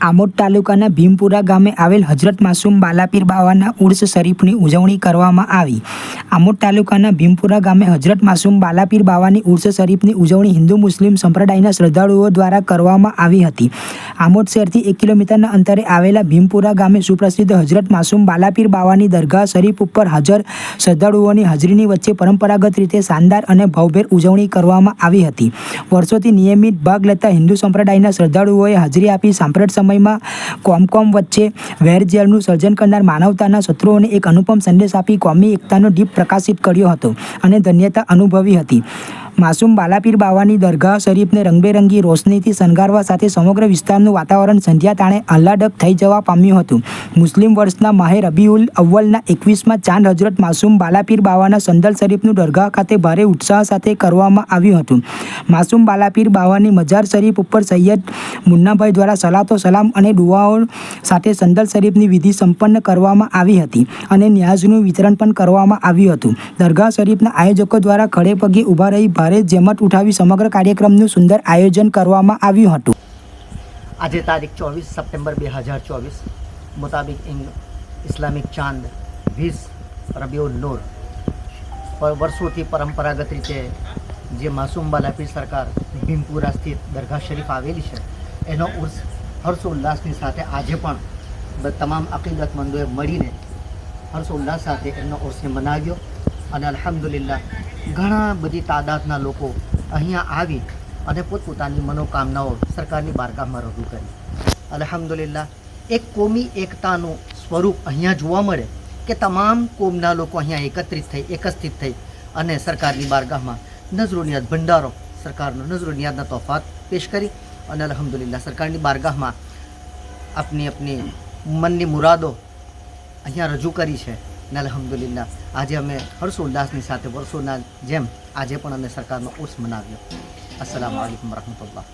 આમોદ તાલુકાના ભીમપુરા ગામે આવેલ હજરત માસૂમ બાલાપીર બાવાના ઉર્સ શરીફની ઉજવણી કરવામાં આવી. આમોદ તાલુકાના ભીમપુરા ગામે હજરત માસૂમ બાલાપીર બાવાની ઉર્સ શરીફની ઉજવણી હિન્દુ મુસ્લિમ સંપ્રદાયના શ્રદ્ધાળુઓ દ્વારા કરવામાં આવી હતી. આમોદ શહેરથી એક કિલોમીટરના અંતરે આવેલા ભીમપુરા ગામે સુપ્રસિદ્ધ હજરત માસૂમ બાલાપીર બાવાની દરગાહ શરીફ ઉપર હાજર શ્રદ્ધાળુઓની હાજરીની વચ્ચે પરંપરાગત રીતે શાનદાર અને ભવભેર ઉજવણી કરવામાં આવી હતી. વર્ષોથી નિયમિત ભાગ લેતા હિન્દુ સંપ્રદાયના શ્રદ્ધાળુઓએ હાજરી આપી સાંપ્રત સમયમાં કોમકોમ વચ્ચે વેરઝેરનું સર્જન કરનાર માનવતાના શત્રુઓને એક અનુપમ સંદેશ આપી કોમી એકતાનો દીપ પ્રકાશિત કર્યો હતો અને ધન્યતા અનુભવી હતી. માસૂમ બાલાપીર બાવાની દરગાહ શરીફને રંગબેરંગી રોશનીથી શણગારવા સાથે સમગ્ર વિસ્તારનું વાતાવરણ સંધ્યા તાણે આહલાદક થઈ જવા પામ્યું હતું. મુસ્લિમ વર્ષના માહે રબીઉલ અવ્વલના એકવીસમાં ચાંદ હજરત માસૂમ બાલાપીર બાવાના સંદલ શરીફનું દરગાહ ખાતે ભારે ઉત્સાહ સાથે કરવામાં આવ્યું હતું. માસૂમ બાલાપીર બાવાની મજાર શરીફ ઉપર સૈયદ મુન્નાભાઈ દ્વારા સલાતો સલામ અને દુઆઓ સાથે સંદલ શરીફની વિધિ સંપન્ન કરવામાં આવી હતી અને ન્યાઝનું વિતરણ પણ કરવામાં આવ્યું હતું. દરગાહ શરીફના આયોજકો દ્વારા ખડે પગે ઊભા રહી ભારે જેમત ઉઠાવી સમગ્ર કાર્યક્રમનું સુંદર આયોજન કરવામાં આવ્યું હતું. આજે તારીખ ચોવીસ સપ્ટેમ્બર બે હજાર ચોવીસ મુતાબિક ઇસ્લામિક ચાંદ વીસ રબીઉલ નૂર વર્ષોથી પરંપરાગત રીતે જે માસુમ બાલાપી સરકાર ભીમપુરા સ્થિત દરગાહ શરીફ આવેલી છે, એનો ઉર્સ, હર્ષોલ્લાસની સાથે આજે પણ તમામ અકીદતમંદોએ મળીને હર્ષોલ્લાસ સાથે એમનો ઉર્સને મનાવ્યો. અને અલ્હમ્દુલિલ્લાહ, ઘણા બધી તાદાદના લોકો અહીંયા આવી અને પોતપોતાની મનોકામનાઓ સરકારની બારગાહમાં રજૂ કરી. અલ્હમ્દુલિલ્લાહ, એક કોમી એકતાનું સ્વરૂપ અહીંયા જોવા મળે કે તમામ કોમના લોકો અહીંયા એકત્રિત થઈ, એકસ્થિત થઈ અને સરકારની બારગાહમાં નજરોનિયાદ ભંડારો, સરકારનો નજરોનિયાદના તોફાત પેશ કરી અને અલહમદુલિલ્લા સરકારની બારગાહમાં આપની આપની મનની મુરાદો અહીંયા રજૂ કરી છે. અને અલહમદુલિલ્લા આજે અમે હર્ષોલ્લાસની સાથે વર્ષોના જેમ આજે પણ અમે સરકારનો ઉર્સ મનાવ્યો. અસલામ વાલેકુમ વરહમતુલ્લાહ.